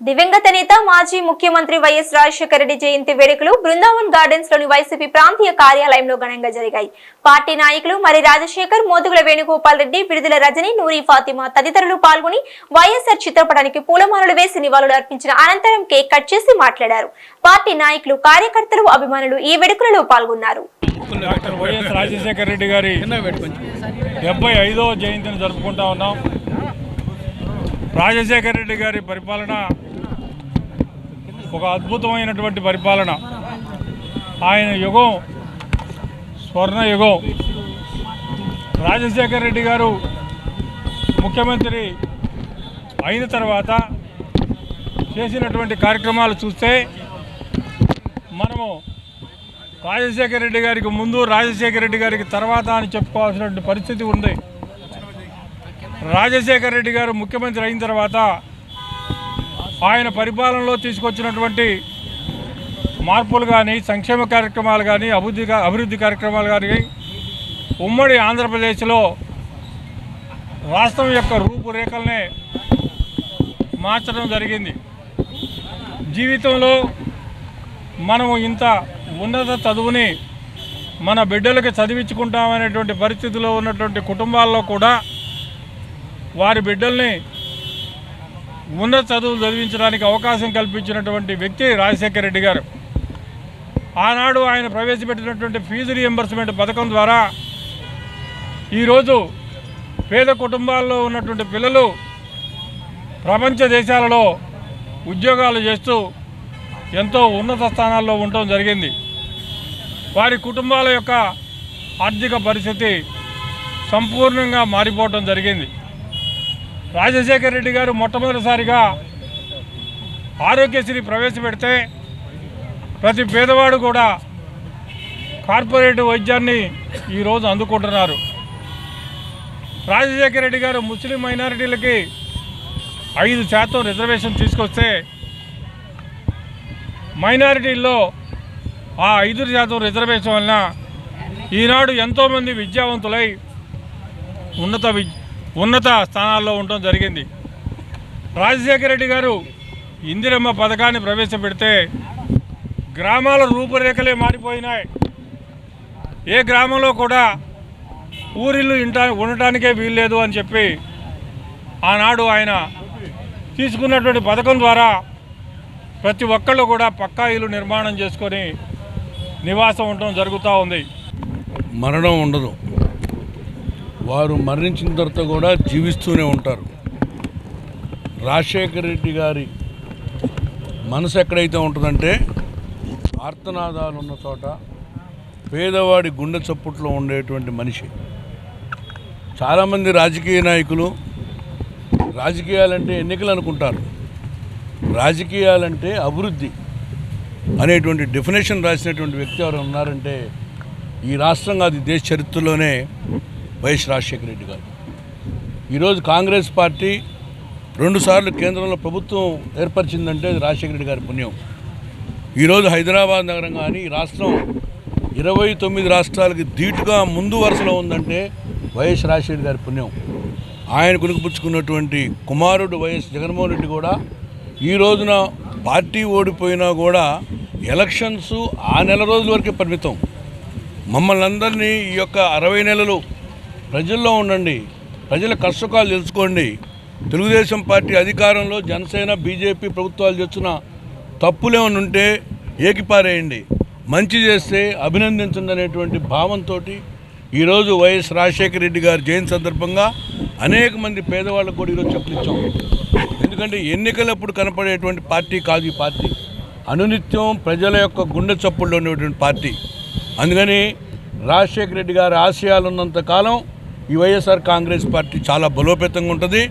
దివంగత నేత మాజీ ముఖ్యమంత్రి వైఎస్ రాజశేఖర రెడ్డి జయంతి వేడుకలు బృందావన్ గార్డెన్స్లోని వైసీపీ ప్రాంతీయ కార్యాలయంలో ఘనంగా జరిగాయి. పార్టీ నాయకులు మరి రాజశేఖర్ మోదుగుల వేణుగోపాల్ రెడ్డి విడుదల రజని నూరి ఫాతిమా తదితరులు పాల్గొని వైఎస్ఆర్ చిత్రపటానికి పూలమాలలు వేసి నివాళులు అర్పించిన అనంతరం కేక్ కట్ చేసి మాట్లాడారు. పార్టీ నాయకులు కార్యకర్తలు అభిమానులు ఈ వేడుకలలో పాల్గొన్నారు. డాక్టర్ వైఎస్ రాజశేఖర రెడ్డి గారి డెబ్బై ఐదవ జయంతిని జరుపుకుంటా ఉన్నాం. రాజశేఖర రెడ్డి గారి పరిపాలన ఒక అద్భుతమైనటువంటి పరిపాలన. ఆయన యుగం స్వర్ణ యుగం. రాజశేఖర రెడ్డి గారు ముఖ్యమంత్రి అయిన తర్వాత చేసినటువంటి కార్యక్రమాలు చూస్తే మనము రాజశేఖర రెడ్డి గారికి ముందు రాజశేఖర రెడ్డి గారికి తర్వాత అని చెప్పుకోవాల్సినటువంటి పరిస్థితి ఉంది. రాజశేఖర రెడ్డి గారు ముఖ్యమంత్రి అయిన తర్వాత ఆయన పరిపాలనలో తీసుకొచ్చినటువంటి మార్పులు కానీ సంక్షేమ కార్యక్రమాలు కానీ అభివృద్ధి అభివృద్ధి కార్యక్రమాలు కానీ ఉమ్మడి ఆంధ్రప్రదేశ్లో రాష్ట్రం యొక్క రూపురేఖలనే మార్చడం జరిగింది. జీవితంలో మనము ఇంత ఉన్నత చదువుని మన బిడ్డలకి చదివించుకుంటామనేటువంటి పరిస్థితిలో ఉన్నటువంటి కుటుంబాల్లో కూడా వారి బిడ్డల్ని ఉన్నత చదువులు చదివించడానికి అవకాశం కల్పించినటువంటి వ్యక్తి రాజశేఖర రెడ్డి గారు. ఆనాడు ఆయన ప్రవేశపెట్టినటువంటి ఫీజు రియంబర్స్మెంట్ పథకం ద్వారా ఈరోజు పేద కుటుంబాల్లో ఉన్నటువంటి పిల్లలు ప్రపంచ దేశాలలో ఉద్యోగాలు చేస్తూ ఎంతో ఉన్నత స్థానాల్లో ఉండటం జరిగింది. వారి కుటుంబాల యొక్క ఆర్థిక పరిస్థితి సంపూర్ణంగా మారిపోవటం జరిగింది. రాజశేఖర రెడ్డి గారు మొట్టమొదటిసారిగా ఆరోగ్యశ్రీ ప్రవేశపెడితే ప్రతి పేదవాడు కూడా కార్పొరేట్ వైద్యాన్ని ఈరోజు అందుకుంటున్నారు. రాజశేఖర రెడ్డి గారు ముస్లిం మైనారిటీలకి ఐదు శాతం రిజర్వేషన్ తీసుకొస్తే మైనారిటీల్లో ఆ ఐదు శాతం రిజర్వేషన్ వలన ఈనాడు ఎంతోమంది విద్యావంతులై ఉన్నత విద్య ఉన్నత స్థానాల్లో ఉండటం జరిగింది. రాజశేఖర రెడ్డి గారు ఇందిరమ్మ పథకాన్ని ప్రవేశపెడితే గ్రామాల రూపురేఖలే మారిపోయినాయి. ఏ గ్రామంలో కూడా ఊరిల్లు ఇంట ఉండటానికే వీల్లేదు అని చెప్పి ఆనాడు ఆయన తీసుకున్నటువంటి పథకం ద్వారా ప్రతి ఒక్కళ్ళు కూడా పక్కా ఇల్లు నిర్మాణం చేసుకొని నివాసం ఉండటం జరుగుతూ ఉంది. మరణం ఉండదు. వారు మరణించిన తర్వాత కూడా జీవిస్తూనే ఉంటారు. రాజశేఖర రెడ్డి గారి మనసు ఎక్కడైతే ఉంటుందంటే ఆర్తనాదాలు ఉన్న చోట పేదవాడి గుండె చప్పుట్లో ఉండేటువంటి మనిషి. చాలామంది రాజకీయ నాయకులు రాజకీయాలంటే ఎన్నికలు అనుకుంటారు రాజకీయాలంటే అభివృద్ధి అనేటువంటి డెఫినేషన్ రాసినటువంటి వ్యక్తి ఎవరు ఉన్నారంటే ఈ రాష్ట్రంగా అది దేశ చరిత్రలోనే వైఎస్ రాజశేఖర రెడ్డి గారు. ఈరోజు కాంగ్రెస్ పార్టీ రెండుసార్లు కేంద్రంలో ప్రభుత్వం ఏర్పరిచిందంటే రాజశేఖర రెడ్డి గారి పుణ్యం. ఈరోజు హైదరాబాద్ నగరం కానీ ఈ రాష్ట్రం ఇరవై తొమ్మిది రాష్ట్రాలకి ధీటుగా ముందు వరుసలో ఉందంటే వైఎస్ రాజశేఖర గారి పుణ్యం. ఆయన కునుకుపుచ్చుకున్నటువంటి కుమారుడు వైఎస్ జగన్మోహన్ రెడ్డి కూడా ఈ రోజున పార్టీ ఓడిపోయినా కూడా ఎలక్షన్స్ ఆ నెల రోజుల వరకే పరిమితం. మమ్మల్ని అందరినీ ఈ యొక్క అరవై నెలలు ప్రజల్లో ఉండండి. ప్రజల కష్టకాలు తెలుసుకోండి. తెలుగుదేశం పార్టీ అధికారంలో జనసేన బీజేపీ ప్రభుత్వాలు చేస్తున్న తప్పులేమని ఉంటే ఏకిపారేయండి. మంచి చేస్తే అభినందించండి అనేటువంటి భావంతో ఈరోజు వైఎస్ రాజశేఖర రెడ్డి గారి జయంతి సందర్భంగా అనేక మంది పేదవాళ్ళకు కూడా ఈరోజు చెప్పులు ఇచ్చాం. ఎందుకంటే ఎన్నికలప్పుడు కనపడేటువంటి పార్టీ కాదు ఈ పార్టీ. అనునిత్యం ప్రజల యొక్క గుండె చప్పుల్లో ఉండేటువంటి పార్టీ. అందుకని రాజశేఖర రెడ్డి గారి ఆశయాలు ఉన్నంత కాలం ఈ వైఎస్ఆర్ కాంగ్రెస్ పార్టీ చాలా బలోపేతంగా ఉంటుంది.